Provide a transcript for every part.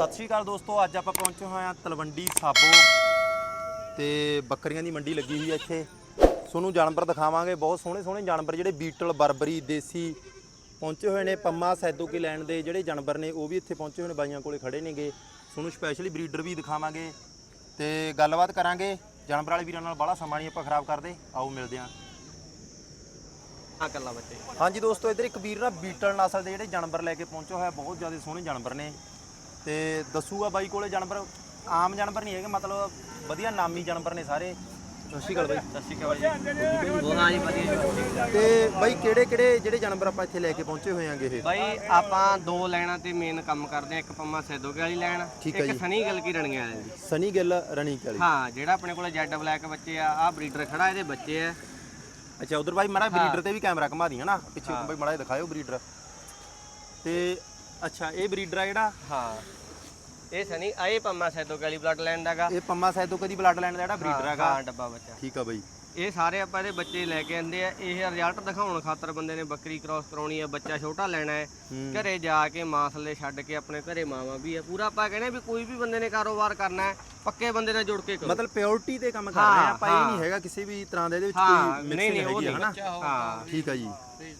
ਸਤਿ ਸ਼੍ਰੀ ਅਕਾਲ ਦੋਸਤੋ ਅੱਜ ਆਪਾਂ ਪਹੁੰਚੇ ਹੋਏ ਹਾਂ ਤਲਵੰਡੀ ਸਾਬੋ ਤੇ ਬੱਕਰੀਆਂ ਦੀ ਮੰਡੀ ਲੱਗੀ ਹੋਈ ਹੈ ਇੱਥੇ। ਤੁਹਾਨੂੰ ਜਾਨਵਰ ਦਿਖਾਵਾਂਗੇ ਬਹੁਤ ਸੋਹਣੇ ਸੋਹਣੇ ਜਾਨਵਰ ਜਿਹੜੇ ਬੀਟਲ ਬਰਬਰੀ ਦੇਸੀ ਪਹੁੰਚੇ ਹੋਏ ਨੇ ਪੰਮਾ ਸੈਦੋ ਕੀ ਲੈਣ ਦੇ ਜਿਹੜੇ ਜਾਨਵਰ ਨੇ ਉਹ ਵੀ ਇੱਥੇ ਪਹੁੰਚੇ ਹੋਏ ਨੇ ਬਾਈਆਂ ਕੋਲੇ ਖੜੇ ਨੇਗੇ। ਤੁਹਾਨੂੰ ਸਪੈਸ਼ਲੀ ਬਰੀਡਰ ਵੀ ਦਿਖਾਵਾਂਗੇ ਤੇ ਗੱਲਬਾਤ ਕਰਾਂਗੇ। ਜਾਨਵਰ ਵਾਲੇ ਵੀਰਾਂ ਨਾਲ ਬੜਾ ਸਮਾਂ ਨਹੀਂ ਆਪਾਂ ਖਰਾਬ ਕਰਦੇ। ਆਓ ਮਿਲਦੇ ਹਾਂ। ਕੱਲਾ ਬੱਚੇ ਹਾਂਜੀ ਦੋਸਤੋ ਇੱਧਰ ਇੱਕ ਵੀਰ ਨਾ ਬੀਟਲ ਨਸਲ ਦੇ ਜਿਹੜੇ ਜਾਨਵਰ ਲੈ ਕੇ ਪਹੁੰਚੇ ਹੋਇਆ ਬਹੁਤ ਜ਼ਿਆਦਾ ਸੋਹਣੇ ਜਾਨਵਰ ਨੇ। ਤੇ ਦੱਸੂਗਾ ਬਾਈ ਕੋਲੇ ਜਾਨਵਰ ਆਮ ਜਾਨਵਰ ਨਹੀਂ ਹੈਗੇ ਮਤਲਬ ਵਧੀਆ ਨਾਮੀ ਜਾਨਵਰ ਨੇ ਸਾਰੇ। ਸਤਿ ਸ਼੍ਰੀ ਅਕਾਲ ਬਾਈ। ਸਤਿ ਸ਼੍ਰੀ ਅਕਾਲ ਜੀ। ਜੀ ਵਧੀਆ ਤੇ ਬਾਈ ਕਿਹੜੇ ਕਿਹੜੇ ਜਿਹੜੇ ਜਾਨਵਰ ਆਪਾਂ ਇੱਥੇ ਲੈ ਕੇ ਪਹੁੰਚੇ ਹੋਏ ਆਂਗੇ ਇਹ? ਬਾਈ ਆਪਾਂ ਦੋ ਲਾਈਨਾਂ ਤੇ ਮੇਨ ਕੰਮ ਕਰਦੇ ਆ ਇੱਕ ਪੰਮਾ ਸੈਦੋਕੇ ਵਾਲੀ ਹੈ ਇੱਕ। ਸਨੀ ਗੱਲ ਕੀ ਰਣੀਆਂ ਵਾਲੀ ਦੀ ਸਨੀ ਗਿੱਲ ਰਣੀ ਵਾਲੀ ਹਾਂ ਜਿਹੜਾ ਆਪਣੇ ਕੋਲੇ ਜੈਡ ਬਲੈਕ ਬੱਚੇ ਆ ਆ ਬਰੀਡਰ ਖੜਾ ਇਹਦੇ ਬੱਚੇ ਆ। ਅੱਛਾ ਉਧਰ ਬਾਈ ਮਾੜਾ ਬਰੀਡਰ ਤੇ ਵੀ ਕੈਮਰਾ ਘੁਮਾ ਦੀ ਹਨਾ? ਪਿੱਛੇ। ਬਾਈ ਮਾੜਾ ਦਿਖਾਇਓ ਬਰੀਡਰ। ਤੇ ਅੱਛਾ ਇਹ ਬਰੀਡਰ ਆ ਜਿਹੜਾ? ਹਾਂ। ਇਹ ਸਨੀ ਆ ਇਹ ਪੰਮਾ ਸੈਦੋਕੇ ਵਾਲੀ ਬਲੱਡ ਲਾਈਨ ਦਾਗਾ ਇਹ ਪੰਮਾ ਸੈਦੋ ਕਦੀ ਬਲੱਡ ਲੈਣ ਦਾ ਜਿਹੜਾ ਬਰੀਡਰ ਹਾਂ ਹੈਗਾ। ਡੱਬਾ ਬੱਚਾ। ਠੀਕ ਆ ਬਾਈ। ਇਹ ਸਾਰੇ ਆਪਾਂ ਇਹਦੇ ਬੱਚੇ ਲੈ ਕੇ ਆਂਦੇ ਆ। ਇਹ ਰਿਜ਼ਲਟ ਦਿਖਾਉਣ ਖਾਤਰ ਬੰਦੇ ਨੇ ਬੱਕਰੀ ਕ੍ਰਾਸ ਕਰਾਉਣੀ ਹੈ ਬੱਚਾ ਛੋਟਾ ਲੈਣਾ ਹੈ। ਹੂੰ। ਘਰੇ ਜਾ ਕੇ ਮਾਸਲੇ ਛੱਡ ਕੇ ਆਪਣੇ ਘਰੇ ਮਾਵਾ ਵੀ ਹੈ ਪੂਰਾ ਆਪਾਂ ਕਹਿੰਦੇ ਵੀ ਕੋਈ ਵੀ ਬੰਦੇ ਨੇ ਕਾਰੋਬਾਰ ਕਰਨਾ ਹੈ ਪੱਕੇ ਬੰਦੇ ਨਾਲ ਜੁੜ ਕੇ ਕਰੋ। ਮਤਲਬ ਪਿਓਰਿਟੀ ਤੇ ਕੰਮ ਕਰ ਰਹੇ ਆ। ਹਾਂ, ਆਪਾਂ ਇਹ ਹਾਂ। ਨਹੀਂ ਹੈਗਾ ਕਿਸੇ ਵੀ ਤਰ੍ਹਾਂ ਦੇ ਇਹਦੇ ਵਿੱਚ ਹਾਂ ਕੋਈ ਨਹੀਂ ਮਿਕਸਿੰਗ ਹੈਗੀ ਆ ਹਨਾ? ਹਾਂ ਠੀਕ ਆ ਜੀ।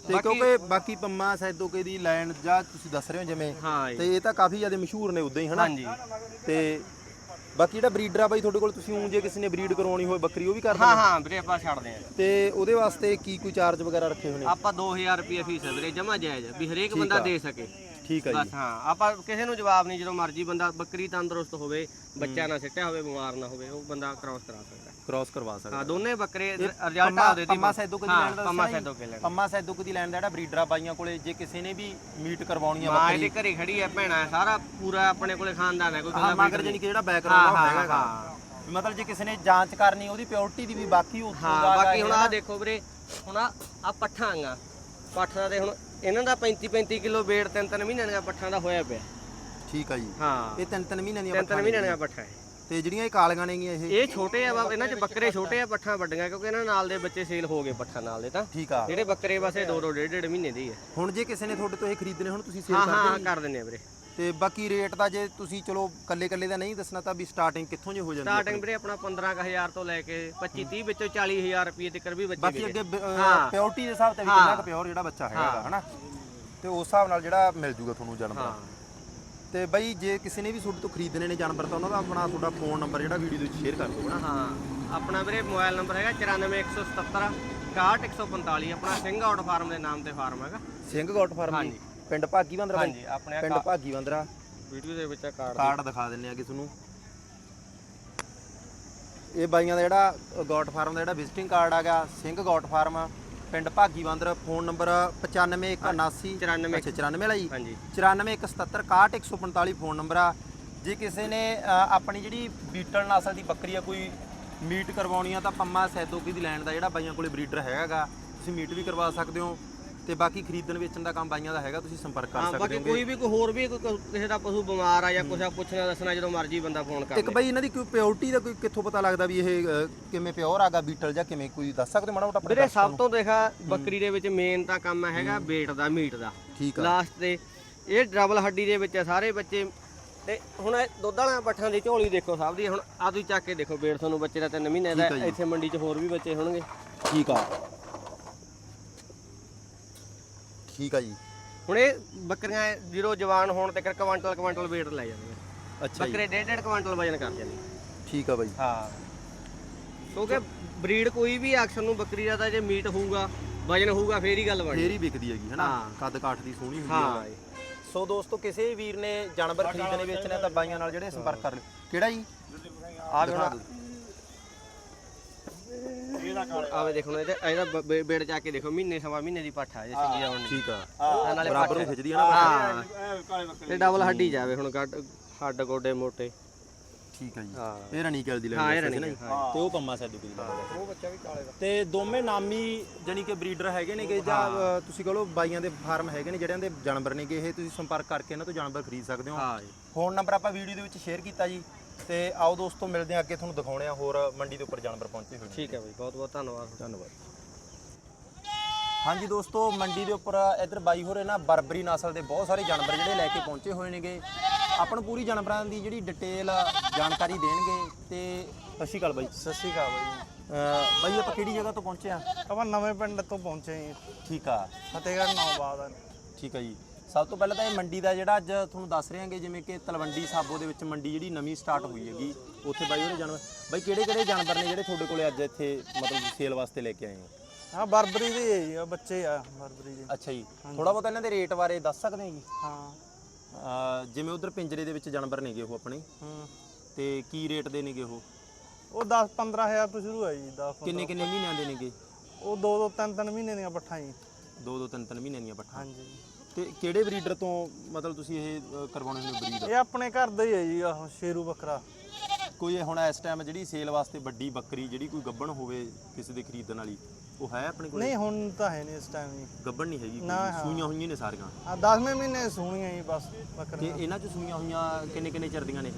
ਤੇ ਕਿਉਂਕਿ ਬਾਕੀ ਪੰਮਾ ਸੈਦੋਕੇ ਦੀ ਲਾਈਨ ਜਾਂ ਤੁਸੀਂ ਦੱਸ ਰਹੇ ਹੋ ਜਿਵੇਂ ਹਾਂ ਤੇ ਇਹ ਤਾਂ ਕਾਫੀ ਜ਼ਿਆਦਾ ਮਸ਼ਹੂਰ ਨੇ ਉਦਾਂ ਹੀ ਹਨਾ? ਹਾਂਜੀ। ਤੇ ਬਾਕੀ ਜਿਹੜਾ ਬਰੀਡਰ ਆ ਬਾਈ ਤੁਹਾਡੇ ਕੋਲ ਤੁਸੀਂ ਜੇ ਕਿਸੇ ਨੇ ਬਰੀਡ ਕਰਵਾਉਣੀ ਹੋਵੇ ਬੱਕਰੀ ਉਹ ਵੀ ਕਰ ਹਾਂ ਦਿੰਦੇ ਹਾਂ ਵੀਰੇ ਆਪਾਂ ਛੱਡਦੇ ਆ। ਤੇ ਉਹਦੇ ਵਾਸਤੇ ਕੀ ਕੋਈ ਚਾਰਜ ਵਗੈਰਾ ਰੱਖੇ ਨੇ ਆਪਾਂ 2000 ਰੁਪਏ ਫੀਸ ਹੈ ਵੀਰੇ ਜਮਾ ਜਾਇਜ਼ ਵੀ ਹਰੇਕ ਬੰਦਾ ਆ। ਦੇ ਸਕੇ। ਠੀਕ ਆ ਜੀ। ਬਸ ਹਾਂ ਆਪਾਂ ਕਿਸੇ ਨੂੰ ਜਵਾਬ ਨਹੀਂ ਜਦੋਂ ਮਰਜ਼ੀ ਬੰਦਾ ਬੱਕਰੀ ਤੰਦਰੁਸਤ ਹੋਵੇ ਬੱਚਾ ਨਾ ਸਿੱਟਿਆ ਹੋਵੇ ਬਿਮਾਰ ਨਾ ਹੋਵੇ ਉਹ ਬੰਦਾ ਕ੍ਰਾਸ ਕਰਾ ਸਕਦਾ ਕ੍ਰਾਸ ਕਰਵਾ ਸਕਦੇ ਹਾਂ ਦੋਨੇ ਬੱਕਰੇ ਰਿਜ਼ਲਟ ਪੰਮਾ- ਆਉਦੇ ਦੀ ਪੰਮਾ ਸੈਦੋਕੇ ਦੀ ਲੈਣ ਦਾ ਪੰਮਾ ਜੀ? ਸੈਦੋਕੇ ਲੈਣ ਪੰਮਾ ਸੈਦੋਕੇ ਦੀ ਲੈਣ ਦਾ ਜਿਹੜਾ ਬਰੀਡਰ ਆ ਬਾਈਆਂ ਕੋਲੇ ਜੇ ਕਿਸੇ ਨੇ ਵੀ ਮੀਟ ਕਰਵਾਉਣੀ ਆ ਮਾਂ ਬੱਕਰੀ। ਇਹਦੇ ਘਰੇ ਖੜੀ ਹੈ ਭੈਣਾ ਸਾਰਾ ਪੂਰਾ ਆਪਣੇ ਕੋਲੇ ਖਾਨਦਾਨ ਹੈ ਕੋਈ ਹਾਂ ਮਗਰ ਜਾਨੀ ਕਿ ਜਿਹੜਾ ਬੈਕਗ੍ਰਾਉਂਡ ਆ ਹਾਂ, ਹੈਗਾ। ਹਾਂ। ਵੀ ਮਤਲਬ ਜੇ ਕਿਸੇ ਨੇ ਜਾਂਚ ਕਰਨੀ ਉਹਦੀ ਪਿਓਰਿਟੀ ਦੀ ਵੀ ਬਾਕੀ ਉੱਥੋਂ ਹਾਂ ਦਾ ਬਾਕੀ ਹੁਣ ਹੈਗਾ ਆ ਦੇਖੋ ਵੀਰੇ ਹੁਣ ਆ ਆ ਪੱਠਾਂ ਆ ਪੱਠ ਦਾ ਤੇ ਹੁਣ ਇਹਨਾਂ ਦਾ 35 35 ਕਿਲੋ weight ਤਿੰਨ ਤਿੰਨ ਮਹੀਨਿਆਂ ਦੀਆਂ ਪੱਠਾਂ ਦਾ ਹੋਇਆ ਪਿਆ। ਠੀਕ ਆ ਜੀ। ਹਾਂ। ਇਹ ਤਿੰਨ ਤਿੰਨ ਮਹੀਨਿਆਂ ਦੀਆਂ ਤਿੰਨ ਤਿੰਨ ਮਹੀਨਿਆਂ ਦੀਆਂ ਪੱਠਾਂ ਹੈ ਤੇ ਜਿਹੜੀਆਂ ਇਹ ਕਾਲੀਆਂ ਨੇਗੀਆਂ ਇਹ? ਇਹ ਛੋਟੇ ਆ ਵਾ ਇਹਨਾਂ 'ਚ ਬੱਕਰੇ ਛੋਟੇ ਆ ਪੱਠਾਂ ਵੱਡੀਆਂ ਕਿਉਂਕਿ ਇਹਨਾਂ ਨਾਲ ਦੇ ਬੱਚੇ ਸੇਲ ਹੋ ਗਏ ਪੱਠਾਂ ਨਾਲ ਦੇ ਤਾਂ। ਠੀਕ ਆ। ਜਿਹੜੇ ਬੱਕਰੇ ਬਸੇ ਦੋ ਦੋ ਡੇਢ ਡੇਢ ਮਹੀਨੇ ਦੇ ਹੀ ਹੁਣ ਜੇ ਕਿਸੇ ਨੇ ਤੁਹਾਡੇ ਤੋਂ ਇਹ ਖਰੀਦਣੇ ਹੁਣ ਤੁਸੀਂ ਸੇਲ ਹਾਂ ਹੋ ਕਰ ਦਿੰਦੇ ਆ ਵੀਰੇ। ਤੇ ਬਾਕੀ ਰੇਟ ਦਾ ਜੇ ਤੁਸੀਂ ਚਲੋ ਕੱਲੇ ਕੱਲੇ ਦਾ ਨਹੀਂ ਦੱਸਣਾ ਤਾਂ ਵੀ ਸਟਾਰਟਿੰਗ ਕਿੱਥੋਂ ਜੇ ਹੋ ਜਾਂਦੀ ਹੈ ਸਟਾਰਟਿੰਗ ਵੀਰੇ ਆਪਣਾ 15000 ਤੋਂ ਲੈ ਕੇ 25 30 ਵਿੱਚੋਂ 40000 ਰੁਪਏ ਤੱਕ ਵੀ ਬੱਚੇ ਬਾਕੀ। ਅੱਗੇ ਹਾਂ। ਪਿਓਰਿਟੀ ਦੇ ਹਿਸਾਬ ਤੇ ਵੀ। ਕਿੰਨਾ ਕੁ ਪਿਓਰ ਜਿਹੜਾ ਬੱਚਾ ਹੈਗਾ ਹਨਾ? ਤੇ ਉਸ ਹਿਸਾਬ ਨਾਲ ਜਿਹੜਾ ਮਿਲ ਜੂਗਾ ਤੁਹਾਨੂੰ ਜਾਨਵਰ ਹਾਂ। ਤੇ ਬਈ ਜੇ ਕਿਸੇ ਨੇ ਵੀ ਤੁਹਾਡੇ ਤੋਂ ਖਰੀਦਣੇ ਨੇ ਜਾਨਵਰ ਤਾਂ ਉਹਨਾਂ ਦਾ ਆਪਣਾ ਤੁਹਾਡਾ ਫੋਨ ਨੰਬਰ ਜਿਹੜਾ ਵੀਡੀਓ ਦੇ ਵਿੱਚ ਸ਼ੇਅਰ ਕਰ ਦਿਓ ਹਨਾ। ਹਾਂ। ਆਪਣਾ ਵੀਰੇ ਮੋਬਾਈਲ ਨੰਬਰ ਹੈਗਾ 94177 61145 ਆਪਣਾ ਸਿੰਘ ਆਊਟ ਫਾਰਮ ਦੇ ਨਾਮ ਤੇ ਫਾਰਮ ਹੈਗਾ। ਸਿੰਘ ਗੋਟ ਫਾਰਮ ਹਾਂਜੀ। ਪਿੰਡ ਭਾਗੀ ਬੰਦਰਾ ਬਾਈ? ਹਾਂਜੀ ਆਪਣੇ ਪਿੰਡ ਭਾਗੀ ਬੰਦਰਾ। ਵੀਡੀਓ ਦੇ ਵਿੱਚ ਕਾਰਡ ਕਾਰਡ ਦਿਖਾ ਦਿੰਨੇ ਆ ਕਿ ਤੁਹਾਨੂੰ। ਇਹ ਬਾਈਆਂ ਦਾ ਜਿਹੜਾ ਗੋਟ ਫਾਰਮ ਦਾ ਜਿਹੜਾ ਵਿਜ਼ਿਟਿੰਗ ਕਾਰਡ ਆਗਾ ਸਿੰਘ ਗੋਟ ਫਾਰਮ ਪਿੰਡ ਭਾਗੀ ਬੰਦਰ ਫੋਨ ਨੰਬਰ 95179 94 ਅੱਛਾ 94 ਵਾਲਾ ਜੀ। ਹਾਂਜੀ। 94176145 ਫੋਨ ਨੰਬਰ ਆ। ਜੇ ਕਿਸੇ ਨੇ ਆਪਣੀ ਜਿਹੜੀ ਬੀਟਲ ਨਸਲ ਦੀ ਬੱਕਰੀ ਆ ਕੋਈ ਮੀਟ ਕਰਵਾਉਣੀ ਆ ਤਾਂ ਪੰਮਾ ਸੈਦੋਕੀ ਦੀ ਲੈਣ ਦਾ ਜਿਹੜਾ ਬਾਈਆਂ ਕੋਲੇ ਬਰੀਡਰ ਹੈਗਾਗਾ ਤੁਸੀਂ ਮੀਟ ਵੀ ਕਰਵਾ ਸਕਦੇ ਹੋ। ਤੇ ਬਾਕੀ ਖਰੀਦਣ ਵੇਚਣ ਦਾ ਕੰਮ ਬਾਈਆਂ ਦਾ ਹੈਗਾ ਤੁਸੀਂ ਸੰਪਰਕ ਕਰ ਹਾਂ ਸਕਦੇ ਬਾਕੀ ਹੋ ਕੋਈ ਵੀ ਕੋਈ ਹੋਰ ਵੀ ਕੋਈ ਕਿਸੇ ਦਾ ਪਸ਼ੂ ਬਿਮਾਰ ਆ ਜਾਂ ਕੁਛ ਆ ਪੁੱਛਣਾ ਦੱਸਣਾ ਜਦੋਂ ਮਰਜ਼ੀ ਬੰਦਾ ਫੋਨ ਕਰ ਇੱਕ ਲੇ। ਬਈ ਇਹਨਾਂ ਦੀ ਕੋਈ ਪਿਓਰਿਟੀ ਦਾ ਕੋਈ ਕਿੱਥੋਂ ਪਤਾ ਲੱਗਦਾ ਵੀ ਇਹ ਅ, ਕਿਵੇਂ ਪਿਓਰ ਆਗਾ ਬੀਟਲ ਜਾਂ ਕਿਵੇਂ? ਕੋਈ ਦੱਸ ਸਕਦੇ ਹੋ ਮਾੜਾ ਮੋਟਾ ਆਪਣੇ ਵੀਰੇ ਦਰਸ਼ਕਾਂ ਸਭ ਤੋਂ ਦੇਖਾ ਬੱਕਰੀ ਦੇ ਵਿੱਚ ਮੇਨ ਤਾਂ ਕੰਮ ਹੈਗਾ weight ਦਾ ਮੀਟ ਦਾ? ਠੀਕ ਆ। ਲਾਸਟ ਤੇ ਇਹ ਡਬਲ ਹੱਡੀ ਦੇ ਵਿੱਚ ਆ ਸਾਰੇ ਬੱਚੇ। ਤੇ ਹੁਣ ਇਹ ਦੁੱਧ ਵਾਲਿਆਂ ਪੱਠਾਂ ਦੀ ਝੋਲੀ ਦੇਖੋ ਸਭ ਦੀ ਹੁਣ ਆ ਤੁਸੀਂ ਚੱਕ ਕੇ ਦੇਖੋ weight ਤੁਹਾਨੂੰ ਬੱਚੇ ਦਾ 3 ਮਹੀਨੇ ਦਾ ਠੀਕ ਆ ਜੀ। ਇੱਥੇ ਮੰਡੀ 'ਚ ਹੋਰ ਵੀ ਬੱਚੇ ਹੋਣਗੇ। ਠੀਕ ਆ। ਠੀਕ ਆ ਜੀ। ਹੁਣ ਇਹ ਬੱਕਰੀਆਂ ਜ਼ੀਰੋ ਜਵਾਨ ਹੋਣ ਤੇ ਕੁਆਂਟਲ ਕੁਆਂਟਲ weight ਲੈ ਜਾਂਦੀਆਂ ਅੱਛਾ ਜੀ। ਬੱਕਰੇ ਡੇਢ ਡੇਢ ਕੁਆਂਟਲ ਵਜਨ ਕਰ ਜਾਂਦੇ ਠੀਕ ਆ ਬਾਈ। ਹਾਂ। ਕਿਉਂਕਿ ਬਰੀਡ ਕੋਈ ਵੀ ਅਕਸਰ ਨੂੰ ਬੱਕਰੀ ਦਾ ਤਾਂ ਜੇ ਮੀਟ ਹੋਊਗਾ ਵਜਨ ਹੋਊਗਾ ਫੇਰ ਹੀ ਗੱਲ ਫੇਰ ਹੀ ਵਿਕਦੀ ਹੈਗੀ ਹਨਾ? ਹਾਂ। ਕੱਦ ਕਾਠ ਦੀ ਸੋਹਣੀ ਹੁੰਦੀ ਹਾਂ ਹੈ ਸੋ ਦੋਸਤੋ ਕਿਸੇ ਵੀ ਵੀਰ ਨੇ ਜਾਨਵਰ ਖਰੀਦਣੇ ਵੇਚਣੇ ਤਾਂ ਬਾਈਆਂ ਨਾਲ ਜਿਹੜੇ ਸੰਪਰਕ ਕਰ ਲਿਓ। ਕਿਹੜਾ ਜੀ? ਆ ਦਿਖਾ ਦਿਓ। ਆਵੇ ਦੇਖੋ ਨਾ ਇਹਦਾ ਇਹਦਾ ਬ- ਬੇੜ ਜਾ ਕੇ ਦੇਖੋ ਮਹੀਨੇ ਸਵਾ ਮਹੀਨੇ ਦੀ ਪੱਠ ਆ ਜੇ ਸਿੰਗੀ ਆਉਣ ਠੀਕ ਆ। ਦੀ ਨਾਲੇ ਬਰਾਬਰ ਨੂੰ ਖਿੱਚਦੀ ਆ ਨਾ ਹਾਂ। ਤੇ ਡਬਲ ਹੱਡੀ ਜਾਵੇ ਹੁਣ ਗੱਡ ਹੱਡ ਗੋਡੇ ਮੋਟੇ। ਠੀਕ ਆ ਜੀ। ਹਾਂ। ਇਹ ਰਣੀ ਕੈਲ ਦੀ ਹਾਂ, ਇਹ ਰਣੀ ਨਾ ਜੀ? ਹਾਂ। ਤੇ ਉਹ ਪੰਮਾ ਸੈਦੂ ਦੀ ਉਹ ਬੱਚਾ ਵੀ ਕਾਲੇ ਦਾ ਤੇ ਦੋਵੇਂ ਨਾਮੀ ਜਾਨੀ ਕਿ ਬਰੀਡਰ ਹੈਗੇ ਨੇਗੇ ਜਾਂ ਅ, ਤੁਸੀਂ ਕਹ ਬਾਈਆਂ ਦੇ ਫਾਰਮ ਹੈਗੇ ਨੇ ਜਿਹੜਿਆਂ ਦੇ ਜਾਨਵਰ ਨੇਗੇ ਇਹ ਤੁਸੀਂ ਸੰਪਰਕ ਕਰਕੇ ਇਹਨਾਂ ਤੋਂ ਜਾਨਵਰ ਖਰੀਦ ਸਕਦੇ ਹੋ? ਹਾਂ ਜੀ। ਫੋਨ ਨੰਬਰ ਆਪਾਂ ਵੀਡੀਓ ਦੇ ਵਿੱਚ ਸ਼ੇਅਰ ਕੀਤਾ ਜੀ। ਤੇ ਆਓ ਦੋਸਤੋ ਮਿਲਦੇ ਹਾਂ ਅੱਗੇ ਤੁਹਾਨੂੰ ਦਿਖਾਉਣੇ ਆ ਹੋਰ ਮੰਡੀ ਦੇ ਉੱਪਰ ਜਾਨਵਰ ਪਹੁੰਚੇ ਹੋਏ ਨੇ। ਠੀਕ ਹੈ ਬਈ ਬਹੁਤ ਬਹੁਤ ਧੰਨਵਾਦ। ਧੰਨਵਾਦ। ਹਾਂਜੀ ਦੋਸਤੋ ਮੰਡੀ ਦੇ ਉੱਪਰ ਇੱਧਰ ਬਾਈ ਹੋਰੇ ਨਾ ਬਰਬਰੀ ਨਸਲ ਦੇ ਬਹੁਤ ਸਾਰੇ ਜਾਨਵਰ ਜਿਹੜੇ ਲੈ ਕੇ ਪਹੁੰਚੇ ਹੋਏ ਨੇਗੇ। ਆਪਾਂ ਨੂੰ ਪੂਰੀ ਜਾਨਵਰਾਂ ਦੀ ਜਿਹੜੀ ਡਿਟੇਲ ਜਾਣਕਾਰੀ ਦੇਣਗੇ ਤੇ ਸਤਿ ਸ਼੍ਰੀ ਅਕਾਲ ਬਾਈ। ਸਤਿ ਸ਼੍ਰੀ ਅਕਾਲ ਬਾਈ। ਅਹ ਬਾਈ ਆਪਾਂ ਕਿਹੜੀ ਜਗ੍ਹਾ ਤੋਂ ਪਹੁੰਚੇ ਆ ਆਪਾਂ ਨਵੇਂ ਪਿੰਡ ਤੋਂ ਪਹੁੰਚੇ ਜੀ। ਠੀਕ ਆ। ਫਤਿਹਗੜ੍ਹ ਨੌਬਾਦ ਆ। ਠੀਕ ਆ ਜੀ। ਸਭ ਤੋਂ ਪਹਿਲਾਂ ਤਾਂ ਇਹ ਮੰਡੀ ਦਾ ਜਿਹੜਾ ਅੱਜ ਤੁਹਾਨੂੰ ਦੱਸ ਰਹੇ ਹਾਂਗੇ ਜਿਵੇਂ ਕਿ ਤਲਵੰਡੀ ਸਾਬੋ ਦੇ ਵਿੱਚ ਮੰਡੀ ਜਿਹੜੀ ਨਵੀਂ ਸਟਾਰਟ ਹੋਈ ਹੈਗੀ। ਉੱਥੇ ਬਾਈ ਉਹਨੇ ਜਾਨਵਰ ਬਾਈ ਕਿਹੜੇ ਕਿਹੜੇ ਜਾਨਵਰ ਨੇ ਜਿਹੜੇ ਤੁਹਾਡੇ ਕੋਲੇ ਅੱਜ ਇੱਥੇ ਮਤਲਬ ਸੇਲ ਵਾਸਤੇ ਲੈ ਕੇ ਆਏ ਹੋ? ਹਾਂ ਬਰਬਰੀ ਦੇ ਹੈ ਜੀ ਆਹ ਬੱਚੇ ਆ ਬਰਬਰੀ ਦੇ। ਅੱਛਾ ਜੀ। ਥੋੜਾ ਬਹੁਤ ਇਹਨਾਂ ਦੇ ਰੇਟ ਬਾਰੇ ਦੱਸ ਸਕਦੇ ਹੋ ਜੀ? ਹਾਂ। ਅਹ ਜਿਵੇਂ ਉਧਰ ਪਿੰਜਰੇ ਦੇ ਵਿੱਚ ਜਾਨਵਰ ਨੇਗੇ ਉਹ ਆਪਣੇ। ਹੂੰ। ਤੇ ਕੀ ਰੇਟ ਦੇ ਨੇਗੇ ਉਹ? ਉਹ 10 15000 ਤੋਂ ਸ਼ੁਰੂ ਹੈ ਜੀ 10 ਕਿੰਨੇ ਕਿੰਨੇ ਮਹੀਨਿਆਂ ਦੇ ਨੇਗੇ? ਉਹ ਦੋ ਦੋ ਤਿੰਨ ਤਿੰਨ ਮਹੀਨੇ ਦੀਆਂ ਪੱਠਾਂ ਜੀ। ਦੋ ਦੋ ਤਿੰਨ ਤਿੰਨ ਮਹੀਨਿਆਂ ਦੀਆਂ ਪੱਠਾਂ। ਹਾਂਜੀ। ਤੇ ਕਿਹੜੇ ਬਰੀਡਰ ਤੋਂ ਮਤਲਬ ਤੁਸੀਂ ਇਹ ਕਰਵਾਉਣੇ ਨੇ ਬਰੀਡ? ਇਹ ਆਪਣੇ ਘਰ ਦਾ ਹੀ ਹੈ ਜੀ ਆਹ ਸ਼ੇਰੂ ਬੱਕਰਾ। ਕੋਈ ਹੁਣ ਇਸ ਟਾਈਮ ਜਿਹੜੀ ਸੇਲ ਵਾਸਤੇ ਵੱਡੀ ਬੱਕਰੀ ਜਿਹੜੀ ਕੋਈ ਗੱਬਣ ਹੋਵੇ ਕਿਸੇ ਦੇ ਖਰੀਦਣ ਵਾਲੀ ਉਹ ਹੈ ਆਪਣੇ ਕੋਲ? ਨਹੀਂ ਹੁਣ ਤਾਂ ਹੈ ਨਹੀਂ ਇਸ ਟਾਈਮ ਜੀ। ਗੱਬਣ ਨਹੀਂ ਹੈਗੀ ਨਾ, ਕੋਈ, ਹਾਂ। ਸੂਈਆਂ ਹੋਈਆਂ ਨੇ ਸਾਰੀਆਂ? ਆ 10ਵੇਂ ਮਹੀਨੇ ਸੂਣੀਆਂ ਜੀ ਬਸ ਤੇ ਬੱਕਰੀਆਂ ਇਹਨਾਂ ਚ ਸੂਈਆਂ ਹੋਈਆਂ ਕਿੰਨੇ ਕਿੰਨੇ ਚਿਰ ਨੇ ਇਹ?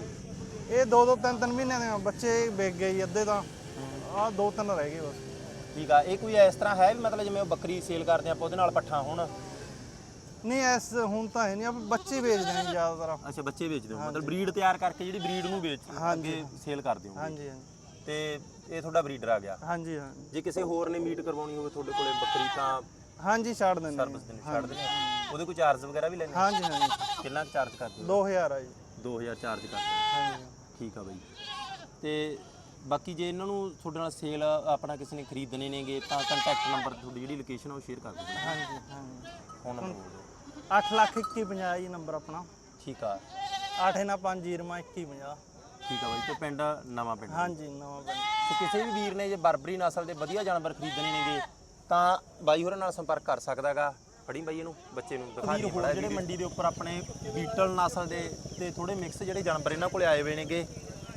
ਇਹ ਦੋ ਦੋ ਤਿੰਨ ਤਿੰਨ ਮਹੀਨੇ ਦੇ ਬੱਚੇ ਵੇਚ ਗਏ ਜੀ ਅੱਧੇ ਤਾਂ। ਆ ਦੋ ਤਿੰਨ ਰਹਿ ਗਏ ਬਸ। ਠੀਕ ਆ ਇਹ ਕੋਈ ਇਸ ਤਰ੍ਹਾਂ ਹੈ ਵੀ ਮਤਲਬ ਜਿਵੇਂ ਉਹ ਬੱਕਰੀ ਸੇਲ ਕਰਦੇ ਆਪਾਂ ਉਹਦੇ ਨਾਲ ਪੱਠਾ ਹੁਣ ਨਹੀਂ ਐਸ ਹੁਣ ਤਾਂ ਹੈ ਨਹੀਂ ਆਪਾਂ ਬੱਚੇ ਵੇਚਦੇ ਨੇ ਜ਼ਿਆਦਾਤਰ ਅੱਛਾ ਬੱਚੇ ਵੇਚਦੇ ਹੋ। ਮਤਲਬ ਬਰੀਡ ਤਿਆਰ ਕਰਕੇ ਜਿਹੜੀ ਬਰੀਡ ਨੂੰ ਵੇਚ ਅੱਗੇ ਸੇਲ ਕਰਦੇ ਹੋ ਹਾਂਜੀ ਹਾਂਜੀ। ਤੇ ਇਹ ਤੁਹਾਡਾ ਬਰੀਡਰ ਆ ਗਿਆ। ਹਾਂਜੀ ਹਾਂਜੀ। ਜੇ ਕਿਸੇ ਹੋਰ ਨੇ ਮੀਟ ਕਰਵਾਉਣੀ ਹੋਵੇ ਤੁਹਾਡੇ ਕੋਲੇ ਬੱਕਰੀ ਤਾਂ ਹਾਂਜੀ ਛੱਡ ਦਿੰਦੇ ਸਰਵਿਸ ਦੇ ਛੱਡ ਦਿੰਦੇ। ਹੋ। ਉਹਦੇ ਕੋਈ ਚਾਰਜ ਵਗੈਰਾ ਵੀ ਲੈਂਦੇ ਹੋ? ਹਾਂਜੀ ਹਾਂਜੀ। ਕਿੰਨਾ ਚਾਰਜ ਕਰਦੇ ਹੋ? 2000 ਆ ਜੀ। 2000 ਚਾਰਜ ਕਰਦੇ ਹੋ। ਹਾਂਜੀ। ਠੀਕ ਆ ਬਾਈ। ਤੇ ਬਾਕੀ ਜੇ ਇਹਨਾਂ ਨੂੰ ਤੁਹਾਡੇ ਨਾਲ ਸੇਲ ਆਪਣਾ ਕਿਸੇ ਨੇ ਖਰੀਦਣੇ ਨੇਗੇ ਤਾਂ ਕੰਟੈਕਟ ਨੰਬਰ ਤੁਹਾਡੀ ਜਿਹੜੀ ਲੋਕੇਸ਼ਨ ਉਹ ਸ਼ੇਅਰ ਕਰ ਦਿਓ। ਹਾਂਜੀ ਹਾਂਜੀ। ਫੋਨ ਨੰਬਰ ਬੋਲ ਦਿਓ। 8 ਲੱਖ 2150 ਜੀ ਨੰਬਰ ਆਪਣਾ। ਠੀਕ ਆ। 8 ਨਾ 5 ਜੀਰਮਾ 2150 ਠੀਕ ਆ ਬਾਈ ਤੇ ਪਿੰਡ ਨਵਾਂ ਪਿੰਡ। ਹਾਂਜੀ ਨਵਾਂ ਪਿੰਡ। ਤੇ ਕਿਸੇ ਵੀ ਵੀਰ ਨੇ ਜੇ ਬਰਬਰੀ ਨਸਲ ਦੇ ਵਧੀਆ ਜਾਨਵਰ ਖਰੀਦਣੇ ਨੇਗੇ ਤਾਂ ਬਾਈ ਹੋਰਾਂ ਨਾਲ ਸੰਪਰਕ ਕਰ ਸਕਦਾਗਾ। ਫੜੀ ਬਾਈ ਇਹਨੂੰ ਬੱਚੇ ਨੂੰ ਦਿਖਾ ਦੀ ਜਿਹੜੇ ਮੰਡੀ ਦੇ ਉੱਪਰ ਆਪਣੇ ਬੀਟਲ ਨਸਲ ਦੇ ਤੇ ਥੋੜੇ ਮਿਕਸ ਜਿਹੜੇ ਜਾਨਵਰ ਇਹਨਾਂ ਕੋਲੇ ਆਏ ਹੋਏ ਨੇਗੇ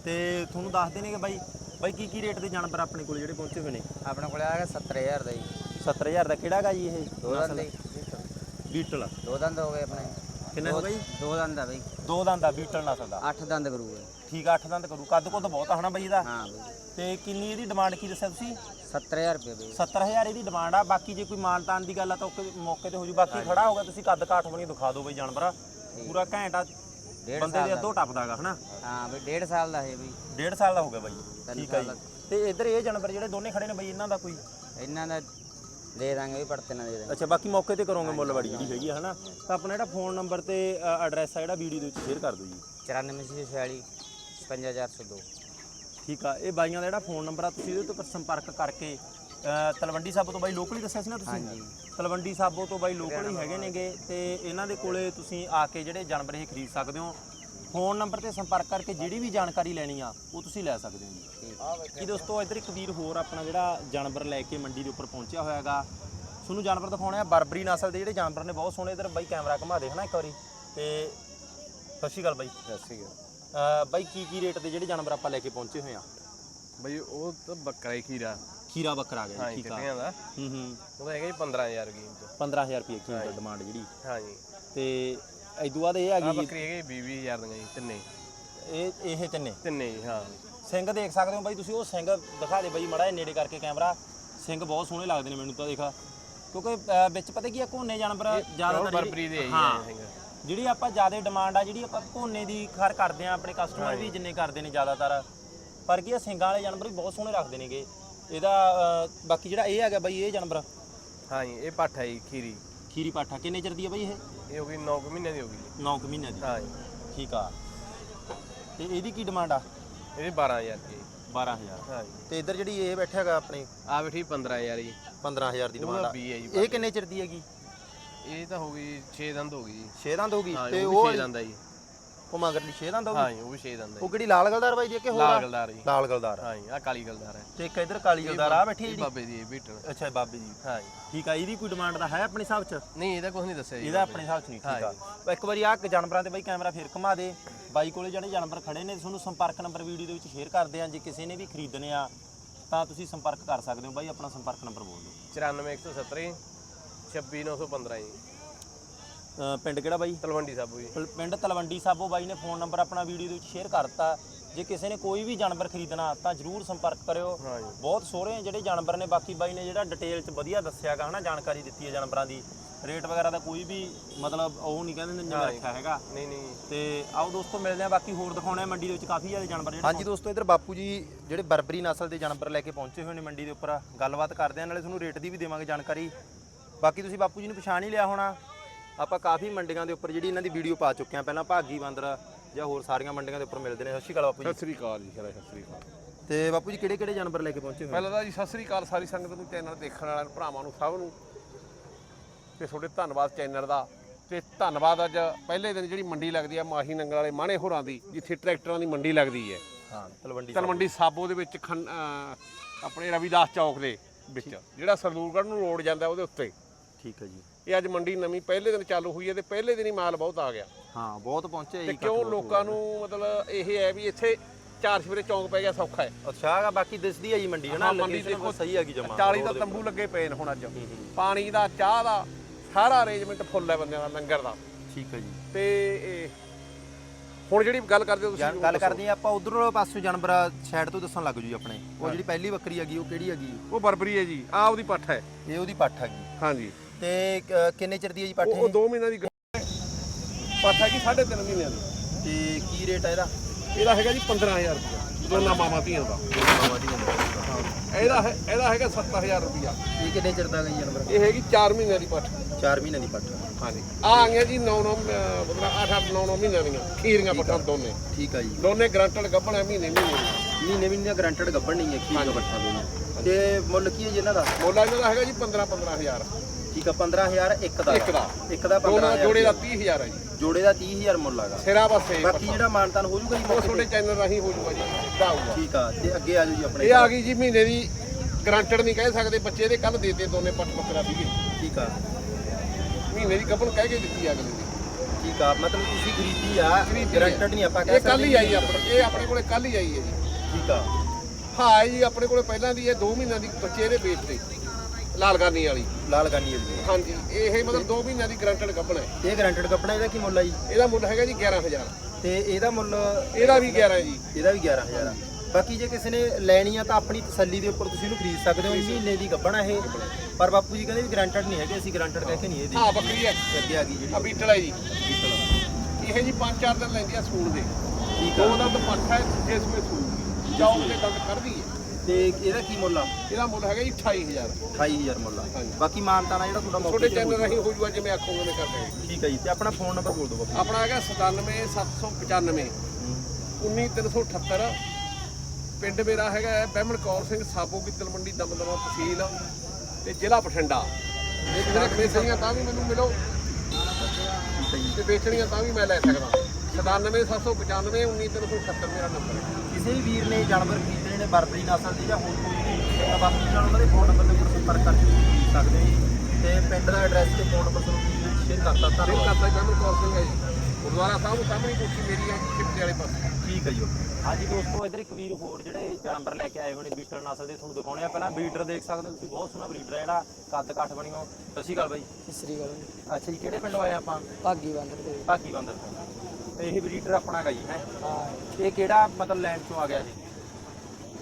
ਤੇ ਤੁਹਾਨੂੰ ਦੱਸਦੇ ਨੇਗੇ ਬਾਈ ਬਾਈ ਕੀ ਕੀ ਰੇਟ ਦੇ ਜਾਨਵਰ ਆਪਣੇ ਕੋਲ ਜਿਹੜੇ ਪਹੁੰਚੇ ਹੋਏ ਨੇ? ਆਪਣੇ ਕੋਲ ਆ ਗਿਆ 70000 ਦਾ ਜੀ। 70000 ਦਾ ਕਿਹੜਾ ਗਾ ਜੀ ਇਹ? ਦੋ ਦੇ ਬੀਟਲ। ਦੋ ਦੰਦ ਹੋ ਗਏ ਆਪਣੇ। ਕਿੰਨੇ ਹੋ ਬਾਈ? ਦੋ ਦੰਦ ਆ ਬਈ। ਦੋ ਦੰਦ ਦਾ ਬੀਟਲ ਨਸਲ ਦਾ 8 ਦੰਦ ਕਰੂਗਾ। ਠੀਕ ਆ 8 ਦੰਦ ਕਰੂ ਕੱਦ ਕੁੱਦ ਬਹੁਤ ਆ ਹਨਾ ਬਾਈ ਇਹਦਾ। ਹਾਂ ਬਈ। ਤੇ ਕਿੰਨੀ ਇਹਦੀ ਡਿਮਾਂਡ ਕੀ ਦੱਸਿਆ ਤੁਸੀਂ? 70000 ਰੁਪਏ ਬਈ। 70000 ਇਹਦੀ ਡਿਮਾਂਡ ਆ। ਬਾਕੀ ਜੇ ਕੋਈ ਮਾਨਤਾਨ ਦੀ ਗੱਲ ਆ ਤਾਂ ਉਹ ਮੌਕੇ ਤੇ ਹੋ ਜੂ। ਬਾਕੀ ਖੜਾ ਹੋਗਾ ਤੁਸੀਂ ਕੱਦ ਕਾਠ ਬਣੀ ਦਿਖਾ ਦਿਓ ਬਈ ਜਾਨਵਰ। ਪੂਰਾ ਘੈਂਟ ਆ। ਡੇਢ ਬੰਦੇ ਦੇ ਅੱਧੋ ਟੱਪਦਾਗਾ ਹਨਾ? ਹਾਂ ਬਈ 1.5 ਸਾਲ ਦਾ ਹੈ ਬਈ। ਡੇਢ ਸਾਲ ਦਾ ਹੋ ਗਿਆ ਬਾਈ। ਤਿੰਨ ਠੀਕ ਆ ਸਾਲ ਜੀ ਤੇ ਇੱਧਰ ਇਹ ਜਾਨਵਰ ਜਿਹੜੇ ਦੋਨੇ ਖੜੇ ਨੇ ਬਾਈ ਇਹਨਾਂ ਦਾ ਕੋਈ? ਇਹਨਾਂ ਦਾ ਦੇ ਦਾਂਗੇ ਵੀ ਪੜਤੇ ਨਾ ਦੇ ਦਾਂਗੇ। ਅੱਛਾ ਬਾਕੀ ਮੌਕੇ ਤੇ ਕਰੋਗੇ ਮੁੱਲਵਾੜੀ ਜਿਹੜੀ ਹੈਗੀ ਆ ਹਨਾ? ਤਾਂ ਆਪਣਾ ਜਿਹੜਾ ਫੋਨ ਨੰਬਰ ਤੇ ਐਡਰੈਸ ਆ ਜਿਹੜਾ ਵੀਡੀਓ ਦੇ ਵਿੱਚ ਸ਼ੇਅਰ ਕਰ ਦਿਓ ਜੀ। 9446 55402 ਠੀਕ ਆ ਇਹ ਬਾਈਆਂ ਦਾ ਜਿਹੜਾ ਫੋਨ ਨੰਬਰ ਆ ਤੁਸੀਂ ਇਹਦੇ ਉੱਤੇ ਸੰਪਰਕ ਕਰਕੇ ਤਲਵੰਡੀ ਸਾਬੋ ਤੋਂ ਬਾਈ ਲੋਕਲ ਹੀ ਦੱਸਿਆ ਸੀ ਨਾ ਤੁਸੀਂ? ਹਾਂਜੀ। ਤਲਵੰਡੀ ਸਾਬੋ ਤੋਂ ਬਾਈ ਲੋਕਲ ਹੀ ਹੈਗੇ ਨੇਗੇ ਤੇ ਇਹਨਾਂ ਦੇ ਕੋਲੇ ਤੁਸੀਂ ਆ ਕੇ ਜਿਹੜੇ ਜਾਨਵਰ ਇਹ ਖਰੀਦ ਸਕਦੇ ਹੋ। ਫੋਨ ਨੰਬਰ ਤੇ ਸੰਪਰਕ ਕਰਕੇ ਜਿਹੜੀ ਵੀ ਜਾਣਕਾਰੀ ਲੈਣੀ ਆ ਉਹ ਤੁਸੀਂ ਲੈ ਸਕਦੇ ਹੋ ਜੀ। ਦੋਸਤੋ ਇੱਧਰ ਇੱਕ ਵੀਰ ਹੋਰ ਆਪਣਾ ਜਿਹੜਾ ਜਾਨਵਰ ਲੈ ਕੇ ਮੰਡੀ ਦੇ ਉੱਪਰ ਪਹੁੰਚਿਆ ਹੋਇਆ ਹੈਗਾ ਤੁਹਾਨੂੰ ਜਾਨਵਰ ਦਿਖਾਉਣੇ ਆ ਬਰਬਰੀ ਨਸਲ ਦੇ ਜਿਹੜੇ ਜਾਨਵਰ ਨੇ ਬਹੁਤ ਸੋਹਣੇ ਇੱਧਰ ਬਾਈ ਕੈਮਰਾ ਘੁਮਾ ਦੇ ਹਨਾ ਇੱਕ ਵਾਰੀ। ਤੇ ਸਤਿ ਸ਼੍ਰੀ ਅਕਾਲ ਬਾਈ। ਸਤਿ ਸ਼੍ਰੀ ਅਕਾਲ। ਬਾਈ ਕੀ ਕੀ ਰੇਟ ਦੇ ਜਿਹੜੇ ਜਾਨਵਰ ਆਪਾਂ ਲੈ ਕੇ ਪਹੁੰਚੇ ਹੋਏ ਆ? ਬਈ ਉਹ ਤਾਂ ਬੱਕਰਾ ਹੀ ਖੀਰਾ। ਖੀਰਾ ਬੱਕਰਾ ਆ ਗਿਆ ਠੀਕ ਆ। ਹੂੰ ਹੂੰ। ਉਹਦਾ ਹੈਗਾ ਜੀ 15000 ਗੇਮ ਚ 15000 ਰੁਪਏ ਕੀ ਡਿਮਾਂਡ ਜਿਹੜੀ। ਹਾਂ ਜੀ। ਤੇ ਇਦੋਂ ਬਾਅਦ ਇਹ ਆ ਆ ਗਈ ਬੱਕਰੀ ਹੈਗੀ 20000 ਦੀਆਂ ਜੀ ਤਿੰਨੇ। ਇਹ ਇਹ ਤਿੰਨੇ। ਤਿੰਨੇ ਜੀ ਹਾਂ। ਸਿੰਘ ਦੇਖ ਸਕਦੇ ਹੋ ਬਾਈ ਤੁਸੀਂ ਉਹ ਸਿੰਘ ਦਿਖਾ ਦੇ ਬਾਈ ਮੜਾ ਨੇੜੇ ਕਰਕੇ ਕੈਮਰਾ। ਸਿੰਘ ਬਹੁਤ ਸੋਹਣੇ ਲੱਗਦੇ ਨੇ ਮੈਨੂੰ ਤਾਂ ਦੇਖਾ। ਕਿਉਂਕਿ ਅਹ, ਵਿੱਚ ਪਤਾ ਕੀ ਆ ਕੋਨੇ ਜਾਨਵਰ ਜ਼ਿਆਦਾਤਰ ਬਰਬਰੀ ਦੇ ਜੀ ਹਾਂ। ਸਿੰਘ। ਜਿਹੜੀ ਆਪਾਂ ਜ਼ਿਆਦਾ ਡਿਮਾਂਡ ਆ ਜਿਹੜੀ ਆਪਾਂ ਕੋਨੇ ਦੀ ਖਰ ਕਰਦੇ ਆ ਆਪਣੇ ਕਸਟਮਰ ਵੀ ਜਿੰਨੇ ਕਰਦੇ ਨੇ ਜ਼ਿਆਦਾਤਰ। ਪਰ ਕੀ ਆ ਸਿੰਘਾਂ ਵਾਲੇ ਜਾਨਵਰ ਵੀ ਬਹੁਤ ਸੋਹਣੇ ਰੱਖਦੇ ਨੇਗੇ। ਇਹਦਾ ਅਹ, ਬਾਕੀ ਜਿਹੜਾ ਇਹ ਹੈਗਾ ਬਾਈ ਇਹ ਜਾਨਵਰ। ਹਾਂ ਜੀ ਇਹ ਪੱਠ ਹੈ ਜੀ ਖੀਰੀ। ਖੀਰੀ ਪਾਠਾ ਕਿੰਨੇ ਚਿਰ ਦੀ ਆ ਬਾਈ ਇਹ? ਇਹ ਹੋ ਗਈ 9 ਮਹੀਨਿਆਂ ਦੀ ਹੋ ਗਈ ਜੀ। 9 ਮਹੀਨਿਆਂ ਦੀ। ਹਾਂ ਜੀ। ਠੀਕ ਆ। ਤੇ ਇਹਦੀ ਕੀ ਡਿਮਾਂਡ ਆ? ਇਹਦੀ 12000 ਰੁਪਏ ਜੀ। 12000 ਹਾਂ ਜੀ। ਤੇ ਇੱਧਰ ਜਿਹੜੀ ਇਹ ਬੈਠਾ ਹੈਗਾ ਆਪਣੇ? ਆ ਬੈਠੀ 15000 ਜੀ। 15000 ਦੀ ਡਿਮਾਂਡ ਆ। 20 ਹੈ ਜੀ ਇਹ ਕਿੰਨੇ ਚਿਰ ਦੀ ਹੈਗੀ? ਇਹ ਤਾਂ ਹੋ ਗਈ 6 ਦੰਦ ਹੋ ਗਈ ਜੀ। 6 ਦੰਦ ਹੋਗੀ ਹਾਂ ਤੇ ਜੀ, ਉਹ ਉਹ 6 ਵਾਲੀ- ਦੰਦ ਆ ਜੀ। ਉਹ ਮਗਰਲੀ 6 ਦੰਦ ਹਾਂ ਹੋਗੀ ਜੀ ਉਹ ਵੀ 6 ਦੰਦ ਉਹ ਹੈ ਕਿਹੜੀ ਲਾਲ ਗਲਦਾਰ ਬਾਈ ਦੀ ਆ ਕਿ ਹੋਰ ਆ? ਲਾਲ ਗਲਦਾਰ ਜੀ। ਲਾਲ ਗਲਦਾਰ ਹਾਂ ਜੀ ਆ ਕਾਲੀ ਗਲਦਾਰ ਹੈ। ਤੇ ਇੱਕ ਇੱਧਰ ਕਾਲੀ ਗਲਦਾਰ ਆ ਬੈਠੀ ਇਹ ਜਿਹੜੀ ਬਾਬੇ ਦੀ ਬੀਟਣ ਅੱਛਾ ਬਾਬੇ ਜੀ ਹਾਂ। ਜੀ। ਠੀਕ ਆ ਇਹਦੀ ਕੋਈ ਡਿਮਾਂਡ ਦਾ ਹੈ ਆਪਣੇ ਹਿਸਾਬ 'ਚ? ਨਹੀਂ ਇਹਦਾ ਕੁਝ ਨਹੀਂ ਦੱਸਿਆ ਜੀ ਇਹਦਾ ਆਪਣੇ ਹਿਸਾਬ 'ਚ ਨਹੀਂ ਠੀਕ ਆ। ਇੱਕ ਵਾਰੀ ਆ ਜਾਨਵਰਾਂ ਤੇ ਬਾਈ ਕੈਮਰਾ ਫੇਰ ਘੁਮਾ ਦੇ। ਬਾਈ ਕੋਲੇ ਜਿਹੜੇ ਜਾਨਵਰ ਖੜੇ ਨੇ ਤੁਹਾਨੂੰ ਸੰਪਰਕ ਨੰਬਰ ਵੀਡੀਓ ਦੇ ਵਿੱਚ ਸ਼ੇਅਰ ਕਰਦੇ ਆ। ਜੇ ਕਿਸੇ ਨੇ ਵੀ ਖਰੀਦਣੇ ਆ ਤਾਂ ਤੁਸੀਂ ਸੰਪਰਕ ਕਰ ਸਕਦੇ ਹੋ। ਬਾਈ ਆਪਣਾ ਸੰਪਰਕ ਨੰਬਰ ਬੋਲ ਦਿਓ। 94170 26915 ਜੀ। ਪਿੰਡ ਕਿਹੜਾ ਬਾਈ? ਤਲਵੰਡੀ ਸਾਬੂ ਜੀ। ਪਿੰਡ ਤਲਵੰਡੀ ਸਾਬੋ ਬਾਈ ਨੇ ਫੋਨ ਨੰਬਰ ਆਪਣਾ ਵੀਡੀਓ ਦੇ ਵਿੱਚ ਸ਼ੇਅਰ ਕਰਤਾ। ਜੇ ਕਿਸੇ ਨੇ ਕੋਈ ਵੀ ਜਾਨਵਰ ਖਰੀਦਣਾ ਤਾਂ ਜਰੂਰ ਸੰਪਰਕ ਕਰਿਓ। ਹਾਂ ਜੀ। ਬਹੁਤ ਸੋਹਣੇ ਜਿਹੜੇ ਜਾਨਵਰ ਨੇ ਬਾਕੀ ਬਾਈ ਨੇ ਜਿਹੜਾ ਡਿਟੇਲ 'ਚ ਵਧੀਆ ਦੱਸਿਆਗਾ ਹਨਾ ਜਾਣਕਾਰੀ ਦਿੱਤੀ ਹੈ ਜਾਨਵਰਾਂ ਦੀ। ਰੇਟ ਵਗੈਰਾ ਦਾ ਕੋਈ ਵੀ ਮਤਲਬ ਉਹ ਨਹੀਂ ਕਹਿੰਦੇ ਨੇ ਜਿਵੇਂ ਰੱਖਿਆ ਹੈਗਾ। ਨਹੀਂ ਨਹੀਂ। ਤੇ ਆਓ ਦੋਸਤੋ ਮਿਲਦੇ ਆ ਬਾਕੀ ਹੋਰ ਦਿਖਾਉਣੇ ਆ ਮੰਡੀ ਦੇ ਵਿੱਚ ਕਾਫੀ ਜ਼ਿਆਦਾ ਜਾਨਵਰ ਜਿਹੜੇ ਹਾਂਜੀ ਦੋਸਤੋ ਇਧਰ ਬਾਪੂ ਜੀ ਜਿਹੜੇ ਬਰਬਰੀ ਨਸਲ ਦੇ ਜਾਨਵਰ ਲੈ ਕੇ ਪਹੁੰਚੇ ਹੋਏ ਨੇ ਮੰਡੀ ਦੇ ਉੱਪਰ ਗੱਲਬਾਤ ਕਰਦੇ ਆ ਨਾਲੇ ਤੁਹਾਨੂੰ ਰੇਟ ਦੀ ਵੀ ਦੇਵਾਂਗੇ ਜਾਣਕਾਰੀ। ਬਾਕੀ ਤੁਸੀਂ ਬਾਪੂ ਜੀ ਨੂੰ ਪਛਾਣ ਹੀ ਲਿਆ ਹੋਣਾ। ਆਪਾਂ ਕਾਫੀ ਮੰਡੀਆਂ ਦੇ ਉੱਪਰ ਜਿਹੜੀ ਇਹਨਾਂ ਦੀ ਵੀਡੀਓ ਪਾ ਚੁੱਕੇ ਆ ਪਹਿਲਾਂ ਭਾਗੀ ਬਾਂਦਰ ਜਾਂ ਹੋਰ ਸਾਰੀਆਂ ਮੰਡੀਆਂ ਦੇ ਉੱਪਰ ਮਿਲਦੇ ਨੇ। ਸਤਿ ਸ਼੍ਰੀ ਅਕਾਲ ਬਾਪੂ ਜੀ। ਸਤਿ ਸ੍ਰੀ ਅਕਾਲ ਜੀ ਸਤਿ ਸ੍ਰੀ ਅਕਾਲ। ਤੇ ਬਾਪੂ ਜੀ ਕਿਹੜੇ ਕਿਹੜੇ ਜਾਨਵਰ ਲੈ ਕੇ ਪਹੁੰਚੇ ਹੋਏ? ਪਹਿਲਾਂ ਤਾਂ ਜੀ ਸਤਿ ਸ੍ਰੀ ਅਕਾਲ ਸਾਰੀ ਸੰਗਤ ਨੂੰ ਚੈਨਲ ਦੇਖਣ ਵਾਲਿਆਂ ਨੂੰ ਭਰਾਵਾਂ ਨੂੰ ਸਭ ਨੂੰ। ਤੇ ਤੁਹਾਡੇ ਧੰਨਵਾਦ ਚੈਨਲ ਦਾ। ਤੇ ਧੰਨਵਾਦ ਅੱਜ ਪਹਿਲੇ ਦਿਨ ਜਿਹੜੀ ਮੰਡੀ ਲੱਗਦੀ ਆ ਮਾਹੀ ਨੰਗਲ ਵਾਲੇ ਮਾਣੇ ਹੋਰਾਂ ਦੀ ਜਿੱਥੇ ਟਰੈਕਟਰਾਂ ਦੀ ਮੰਡੀ ਲੱਗਦੀ ਹੈ। ਹਾਂ ਤਲਵੰਡੀ ਤਲਵੰਡੀ ਸਾਬੋ ਦੇ ਵਿੱਚ ਖੰਨ- ਅਹ ਆਪਣੇ ਰਵੀਦਾਸ ਚੌਕ ਦੇ ਵਿੱਚ ਜਿਹੜਾ ਸਰਦੂਲਗੜ੍ਹ ਨੂੰ ਰੋਡ ਜਾਂਦਾ ਉਹਦੇ ਉੱਤੇ। ਠੀਕ ਹੈ ਜੀ। ਇਹ ਅੱਜ ਮੰਡੀ ਨਵੀਂ ਪਹਿਲੇ ਦਿਨ ਚਾਲੂ ਹੋਈ ਹੈ ਤੇ ਪਹਿਲੇ ਦਿਨ ਹੀ ਮਾਲ ਬਹੁਤ ਆ ਗਿਆ। ਹਾਂ ਬਹੁਤ ਪਹੁੰਚੇ ਤੇ ਕਿਉਂ ਲੋਕਾਂ ਨੂੰ ਮਤਲਬ ਇਹ ਹੈ ਵੀ ਇੱਥੇ ਚਾਰ ਸਵੇਰੇ ਚੌਂਕ ਪੈ ਗਿਆ ਸੌਖਾ ਹੈ। ਅੱਛਾ ਹੈਗਾ ਬਾਕੀ ਦਿਸਦੀ ਹੈ ਜੀ ਮੰਡੀ ਹੈ ਨਾ ਹਾਂ, ਮੰਡੀ ਦੇਖੋ, ਸਹੀ ਹੈਗੀ ਜਮਾ। 40 ਦਾ ਤੰਬੂ ਲੱਗੇ ਪਏ ਨੇ ਹੁਣ ਅੱਜ। ਪਾਣੀ ਦਾ ਚਾਹ ਦਾ ਸਾਰਾ ਅਰੇਂਜਮੈਂਟ ਫੁੱਲ ਹੈ ਬੰਦਿਆਂ ਦਾ ਲੰਗਰ ਦਾ। ਠੀਕ ਹੈ ਜੀ। ਤੇ ਇਹ ਹੁਣ ਜਿਹੜੀ ਗੱਲ ਕਰਦੇ ਹੋ ਤੁਸੀਂ ਗੱਲ ਕਰਦੇ ਆ ਆਪਾਂ ਉਧਰ ਪਾਸੋਂ ਜਾਨਵਰ ਸਾਈਡ ਤੋਂ ਦੱਸਣ ਲੱਗ ਜੂ ਜੀ ਆਪਣੇ। ਉਹ ਜਿਹੜੀ ਪਹਿਲੀ ਬੱਕਰੀ ਹੈਗੀ ਉਹ ਕਿਹੜੀ ਹੈਗੀ? ਉਹ ਬਰਬਰੀ ਹੈ ਜੀ ਆ ਉਹਦੀ ਪੱਠ ਹੈ। ਇਹ ਉਹਦੀ ਪੱਠ ਹੈਗੀ। ਹਾਂਜੀ। ਤੇ ਅ, ਕਿੰਨੇ ਚਿਰ ਦੀ ਹੈ ਜੀ ਪੱਠ ਉਹ ਉਹ ਇਹ? 2 ਮਹੀਨਿਆਂ ਦੀ ਗ- ਪੱਠ ਹੈਗੀ 3.5 ਮਹੀਨਿਆਂ ਦੀ। ਤੇ ਕੀ ਰੇਟ ਹੈ ਇਹਦਾ? ਇਹਦਾ ਹੈਗਾ ਜੀ 15000 ਰੁਪਇਆ। ਦੋਨਾਂ ਮਾਮਾ ਧੀਆਂ ਦਾ। ਇਹਦਾ ਹੈ ਇਹਦਾ ਹੈਗਾ 7000 ਰੁਪਇਆ। ਇਹ ਕਿੰਨੇ ਚਿਰ ਦਾ ਗਈ ਜਾਨਵਰ? ਇਹ ਹੈਗੀ 4 ਮਹੀਨਿਆਂ ਦੀ ਪੱਠ। 4 ਮਹੀਨੇ ਦੀ ਪੱਠ। ਹਾਂਜੀ। ਆ ਆ ਗਈਆਂ ਜੀ 9 9 ਮਤਲਬ 8 8 9 9 ਮਹੀਨਿਆਂ ਦੀਆਂ। ਖੀਰੀਆਂ ਪੱਠਾਂ ਦੋਨੇ। ਠੀਕ ਆ ਜੀ। ਦੋਨੇ ਗਰੰਟਡ ਗੱਭਣ ਹੈ ਮਹੀਨੇ ਮਹੀਨੇ ਦੀਆਂ। ਮਹੀਨੇ ਮਹੀਨੇ ਗਰੰਟਡ ਗੱਬਣ ਨਹੀਂ ਹੈ ਕੀ ਦਾ ਪੱਠਾ ਦੋਨੋਂ। ਤੇ ਮੁੱਲ ਕੀ ਹੈ ਜੀ ਇਹਨਾਂ ਦਾ? ਮੁੱਲ ਇਹਨਾਂ ਦਾ ਹੈਗਾ ਜੀ 15 15000 ਠੀਕ ਆ 15000 ਇੱਕ ਦਾ। ਇੱਕ ਦਾ। ਇੱਕ ਦਾ ਦੋਨਾਂ 15000 ਜੋੜੇ ਦਾ 30000 ਹੈ ਜੀ। ਜੋੜੇ ਦਾ 30000 ਮੁੱਲ ਹੈਗਾ ਸਿਰਾ ਪਾਸੇ ਬਾਕੀ ਜਿਹੜਾ ਮਾਨਤਾਨ ਹੋ ਜੂਗਾ ਜੀ ਉਹ ਮੌਕੇ ਤੁਹਾਡੇ ਤੇ? ਚੈਨਲ ਰਾਹੀਂ ਹੋ ਜੂਗਾ ਜੀ ਸਿੱਧਾ ਆਊਗਾ। ਠੀਕ ਆ ਤੇ ਅੱਗੇ ਆ ਜਾਓ ਜੀ ਆਪਣੇ ਇਹ ਆ ਗਈ ਜੀ ਮਹੀਨੇ ਦੀ ਗਰੰਟਡ ਨਹੀਂ ਕਹਿ ਸਕਦੇ ਬੱਚੇ ਦੇ ਕੱਲ ਦੇਤੇ ਦੋਨੇ ਪੱਟ ਬੱਕਰਾ ਸੀਗੇ। ਠੀਕ ਆ। ਮਹੀਨੇ ਦੀ ਗੱਭਣ ਕਹਿ ਕੇ ਦਿੱਤੀ ਅਗਲੇ ਦੀ ਠੀਕ ਆ ਮਤਲਬ ਤੁਸੀਂ ਖਰੀਦੀ ਆ ਖਰੀਦੀ ਆ। ਗਰੰਟਡ ਨਹੀਂ ਆਪਾਂ ਕਹਿ ਇਹ ਕੱਲ ਹੀ ਆਈ ਆਪਣੇ ਇਹ ਆਪਣੇ ਕੋਲੇ ਕੱਲ ਹੀ ਆਈ ਹੈ ਜੀ। ਠੀਕ ਆ। ਹਾਂ ਜੀ ਆਪਣੇ ਕੋਲੇ ਪਹਿਲਾਂ ਦੀ ਇਹ 2 ਮਹੀਨਿਆਂ ਦੀ ਬੱਚੇ ਇਹਦੇ ਵੇਚਦੇ ਲਾਲ ਗਾਨੀ ਵਾਲੀ। ਲਾਲ ਗਾਨੀ ਜੀ। ਹਾਂਜੀ ਇਹ ਮਤਲਬ 2 ਮਹੀਨਿਆਂ ਦੀ ਗਰੰਟਡ ਗੱਭਣ ਹੈ। ਇਹ ਗਰੰਟਡ ਕੱਪੜਾ ਇਹਦਾ ਕੀ ਮੁੱਲ ਆ ਜੀ? ਇਹਦਾ ਮੁੱਲ ਹੈਗਾ ਜੀ 11000 ਤੇ ਇਹਦਾ ਮੁੱਲ ਇਹਦਾ ਵੀ 11 ਹੈ ਜੀ। ਇਹਦਾ ਵੀ 11000 ਆ। ਬਾਕੀ ਜੇ ਕਿਸੇ ਨੇ ਲੈਣੀ ਆ ਤਾਂ ਆਪਣੀ ਤਸੱਲੀ ਦੇ ਉੱਪਰ ਤੁਸੀਂ ਇਹਨੂੰ ਖਰੀਦ ਸਕਦੇ ਹੋ। ਮਹੀਨੇ ਦੀ ਗੱਬਣਾ ਇਹ। ਪਰ ਬਾਪੂ ਜੀ ਕਹਿੰਦੇ ਵੀ ਗਰੰਟਡ ਨਹੀਂ ਹੈਗੇ ਅਸੀਂ ਗਰੰਟਡ ਕਹਿ ਕੇ ਨਹੀਂ ਇਹ ਦੇ। ਹਾਂ ਬੱਕਰੀ ਹੈ। ਅੱਗੇ ਆ ਗਈ ਆ ਜਿਹੜੀ ਬੀਟਲ ਹੈ ਜੀ। ਇਹ ਜੀ 5-4 ਦਿਨ ਲੈਂਦੀ ਆ ਸੂਣ ਦੇ। ਠੀਕ ਦੋ ਆ। ਦੰਦ ਪੱਠ ਹੈ ਜਿਸ ਵਿੱਚ ਸੂਣ ਚੌਕ ਦੇ ਦੰਦ ਕੱਢਦੀ ਹੈ। ਤੇ ਇਹਦਾ ਕੀ ਮੁੱਲ ਆ? ਇਹਦਾ ਮੁੱਲ ਹੈਗਾ ਜੀ 28000 28000 ਮੁੱਲ ਆ। ਬਾਕੀ ਮਾਨਤਾਨਾ ਜਿਹੜਾ ਤੁਹਾਡਾ ਮੌਕੇ ਤੇ ਚੈਨਲ ਰਾਹੀਂ ਹੋ ਜੂਗਾ ਜਿਵੇਂ ਆਖੋਗੇ ਮੈਂ ਕਰ ਦੇਵਾਂਗੇ ਠੀਕ ਹੈ ਜੀ ਤੇ ਆਪਣਾ ਫੋਨ ਨੰਬਰ ਬੋਲ ਦਿਓ ਬਾਪੂ ਆਪਣਾ ਹੈਗਾ 97795 19378 ਪਿੰਡ ਮੇਰਾ ਹੈਗਾ ਬਹਿਮਣ ਕੌਰ ਸਿੰਘ ਸਾਬੋ ਗਿੱਦਲ ਮੰਡੀ ਦਮਦਮਾ ਤਹਿਸੀਲ ਤੇ ਜ਼ਿਲ੍ਹਾ ਬਠਿੰਡਾ। ਜੇ ਕਿਸੇ ਨੇ ਵੇਚਣੀਆਂ ਤਾਂ ਵੀ ਮੈਨੂੰ ਮਿਲੋ। ਤੇ ਵੇਚਣੀਆਂ ਤਾਂ ਵੀ ਮੈਂ ਲੈ ਸਕਦਾ। 97795 19378 ਮੇਰਾ ਨੰਬਰ ਹੈ। ਕਿਸੇ ਵੀਰ ਨੇ ਜਾਨਵਰ ਖਰੀਦਣੇ ਨੇ ਬਰਬਰੀ ਨਸਲ ਦੇ ਜਾਂ ਹੋਰ ਕੋਈ ਵੀ ਤਾਂ ਜੀ ਨਾਲ ਉਹਨਾਂ ਦੇ ਫੋਨ ਨੰਬਰ ਦੇ ਉੱਪਰ ਸੰਪਰਕ ਕਰਕੇ ਤੁਸੀਂ ਖਰੀਦ ਸਕਦੇ ਹੋ ਜੀ। ਤੇ ਪਿੰਡ ਦਾ ਐਡਰੈਸ ਤੇ ਫੋਨ ਨੰਬਰ ਤੁਹਾਨੂੰ ਸ਼ੇਅਰ ਕਰਤਾ ਧੰਨਵਾਦ। ਕਰਤਾ ਬਹਿਮਣ ਕੌਰ ਸਿੰਘ ਹੈ ਜੀ। ਗੁਰਦੁਆਰਾ ਸਾਹਿਬ ਨੂੰ ਸਾਹਮਣੇ ਕੋਠੀ ਮੇਰੀ ਹੈ ਸ਼ਿਫਟ ਵਾਲੇ ਪਾਸੇ। ਠੀਕ ਹੈ ਜੀ ਹਾਂਜੀ ਦੋਸਤੋ ਇਧਰ ਇੱਕ ਵੀਰ ਹੋਰ ਜਿਹੜੇ ਜਾਨਵਰ ਲੈ ਕੇ ਆਏ ਨੇ ਬੀਟਰ ਨਸਲ ਦੇ ਤੁਹਾਨੂੰ ਦਿਖਾਉਣੇ ਆ। ਪਹਿਲਾਂ ਬੀਟਰ ਦੇਖ ਸਕਦੇ ਹੋ ਤੁਸੀਂ ਬਹੁਤ ਸੋਹਣਾ ਬੀਟਰ ਹੈ ਜਿਹੜਾ ਕੱਦ ਕੱਠ ਬਣਿਓ ਸਤਿ ਸ਼੍ਰੀ ਅਕਾਲ ਬਾਈ। ਸ੍ਰੀ ਅਕਾਲ ਅੱਛਾ ਜੀ ਕਿਹੜੇ ਪਿੰਡੋਂ ਆਏ ਆਪਾਂ? ਭਾਗੀ ਬੰਦਰ ਦੇ ਭਾਕੀ ਬੰਦਰ ਤੋਂ। ਤੇ ਇਹ ਬੀਟਰ ਆਪਣਾ ਹੈਗਾ ਜੀ ਹੈ? ਹਾਂ। ਇਹ ਕਿਹੜਾ ਮਤਲਬ ਲੈਂਡ ਚੋਂ ਆ ਗਿਆ ਜੀ?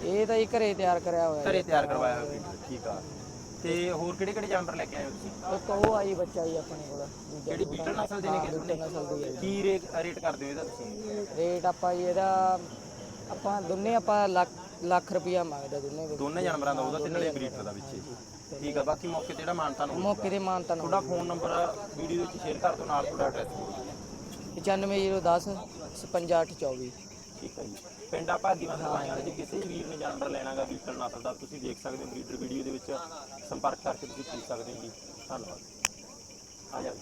ਇਹ ਤਾਂ ਜੀ ਘਰੇ ਤਿਆਰ ਕਰਿਆ ਹੋਇਆ ਘਰੇ ਤਿਆਰ ਕਰਵਾਇਆ ਹੋਇਆ ਬੀਟਰ ਠੀਕ ਆ। ਤੇ ਹੋਰ ਕਿਹੜੇ ਕਿਹੜੇ ਜਾਨਵਰ ਲੈ ਕੇ ਆਏ ਹੋ ਤੁਸੀਂ? ਇੱਕ ਉਹ ਆਈ ਬੱਚਾ ਜੀ ਆਪਣੇ ਕੋਲ। ਦੂਜਾ ਜਿਹੜੀ ਬੀਟਰ ਨਸਲ ਦੇ ਨੇ ਬੀਟਲ ਨਸਲ ਦੀ ਹੈ ਜੀ। ਕੀ ਰੇਟ ਰੇਟ ਕਰਦੇ ਹੋ ਇਹਦਾ ਤੁਸੀਂ? ਰੇਟ ਆਪਾਂ ਜੀ ਇਹਦਾ ਆਪਾਂ ਦੋਨੇ ਆਪਾਂ ਲੱਖ ਲੱਖ ਰੁਪਿਆ ਮੰਗਦੇ ਦੋਨੇ ਵੀ। ਦੋਨੇ ਜਾਨਵਰਾਂ ਦਾ ਉਹਦਾ ਤੇ ਨਾਲੇ ਬਰੀਡਰ ਦਾ ਵਿੱਚ। ਹੀ। ਠੀਕ ਆ ਬਾਕੀ ਮੌਕੇ ਤੇ ਜਿਹੜਾ ਮਾਨਤਾ ਨੂੰ ਮੌਕੇ ਦੇ ਮਾਨਤਾ ਨੂੰ ਤੁਹਾਡਾ ਫੋਨ ਨੰਬਰ ਵੀਡੀਓ ਵਿੱਚ ਸ਼ੇਅਰ ਕਰ ਦਿਓ ਨਾਲ ਤੁਹਾਡਾ ਐਡਰੈਸ 95010 55824 ਠੀਕ ਹੈ ਜੀ। ਪਿੰਡ ਆ ਭਾਗੀ ਨਾਲ ਆਇਆ ਜੇ ਕਿਸੇ ਵੀ ਵੀਰ ਨੇ ਜਾਨਵਰ ਲੈਣਾਗਾ ਬੀਟਲ ਨਸਲ ਦਾ ਤੁਸੀਂ ਦੇਖ ਸਕਦੇ ਹੋ ਬਰੀਡਰ ਵੀਡੀਓ ਦੇ ਵਿੱਚ ਸੰਪਰਕ ਕਰਕੇ ਤੁਸੀਂ ਖਰੀਦ ਸਕਦੇ ਹੋ ਜੀ। ਧੰਨਵਾਦ। ਆ ਜਾਓ